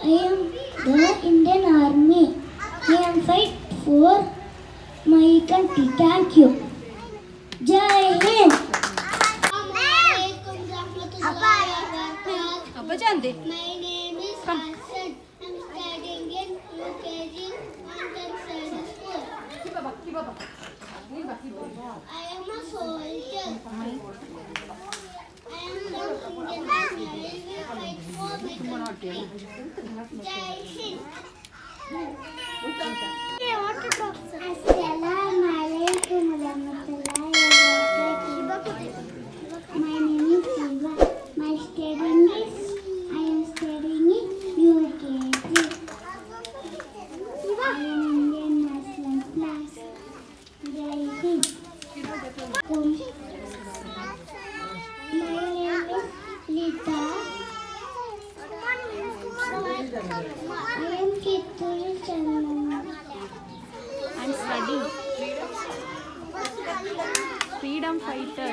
I am the Indian Army. I am fight for my country. Thank you. Jai Hind. Abba Jande. My name is Hasan. I'm studying in UKG Mountain Service School. Keep up, keep up. I am a soldier. I am Indian Army. I will fight for my country. Jai Hind. Assalamualaikum warahmatullahi wabarakatuh. My name is Siva. My studying is I am studying in UKG. I am Indian Muslim class. Jai Hind. Um, My name is Lita. I am Kittur Chandana. I'm studying. Freedom fighter.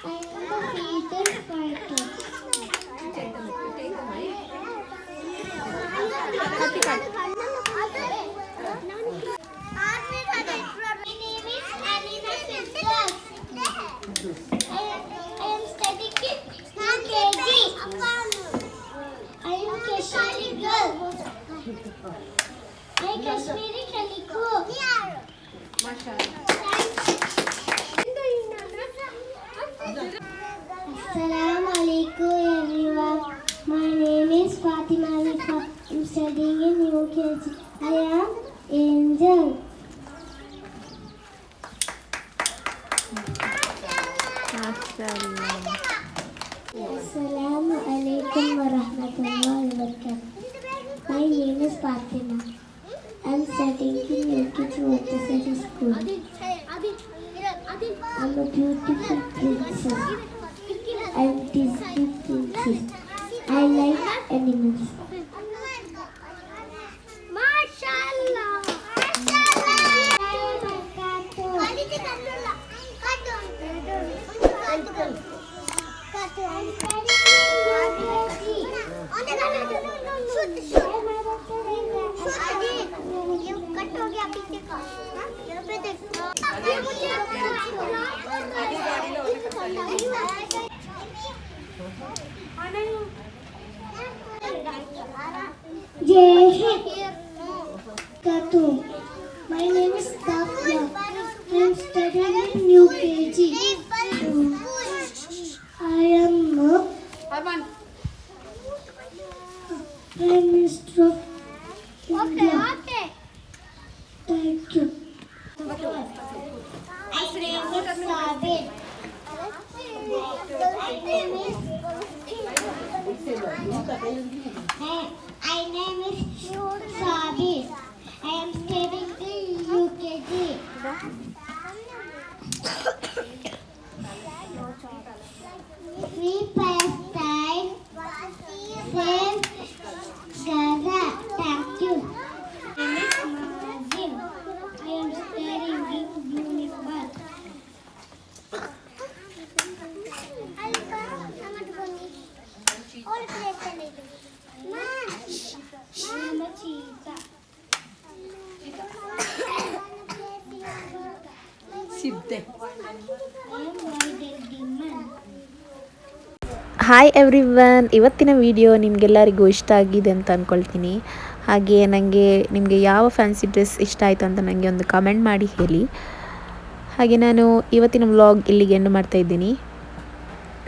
I am the freedom fighter. Happy cut. My name is Anina Simplus. I am, I am studying in KG. I am Kashmiri girl. Am Kashmiri Calico. Assalamu alaikum everyone. My name is Fatima Alifa. I'm studying in UKG. I am Angel. Assalamu alaikum wa rahmatullahi wa barakatuh. My name is Fatima. I'm studying in UKG Montessori School. I'm a beautiful princess. I'm Disney princess. I like animals. Mashallah. Cut हो गया पीछे का यहाँ पे देखो अभी मुझे Jai My name is Tafya. I am studying in UKG. I am a. Prime Minister of India. Balık. Balık. Balık. Balık. Balık. Hi everyone ಇವತ್ತಿನ ವಿಡಿಯೋ ನಿಮಗೆಲ್ಲರಿಗೂ ಇಷ್ಟ ಆಗಿದೆ ಅಂತ ಅಂದ್ಕೊಳ್ತೀನಿ ಹಾಗೆ ನನಗೆ ನಿಮಗೆ ಯಾವ ಫ್ಯಾನ್ಸಿ ಡ್ರೆಸ್ ಇಷ್ಟ ಆಯಿತು ಅಂತ ನನಗೆ ಒಂದು ಕಮೆಂಟ್ ಮಾಡಿ ಹೇಳಿ. ಹಾಗೆ ನಾನು ಇವತ್ತಿನ ವ್ಲಾಗ್ ಇಲ್ಲಿಗೆ ಎಂಡು ಮಾಡ್ತಾ ಇದ್ದೀನಿ.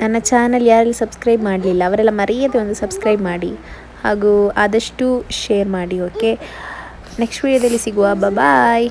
ನನ್ನ ಚಾನಲ್ ಯಾರೆಲ್ಲ ಸಬ್ಸ್ಕ್ರೈಬ್ ಮಾಡಲಿಲ್ಲ, ಅವರೆಲ್ಲ ಮರೆಯದೆ ಒಂದು ಸಬ್ಸ್ಕ್ರೈಬ್ ಮಾಡಿ. ಹಾಗೂ ಆದಷ್ಟು ಶೇರ್ ಮಾಡಿ ಓಕೆ ನೆಕ್ಸ್ಟ್ ವಿಡಿಯೋದಲ್ಲಿ ಸಿಗುವ. ಬಾಯ್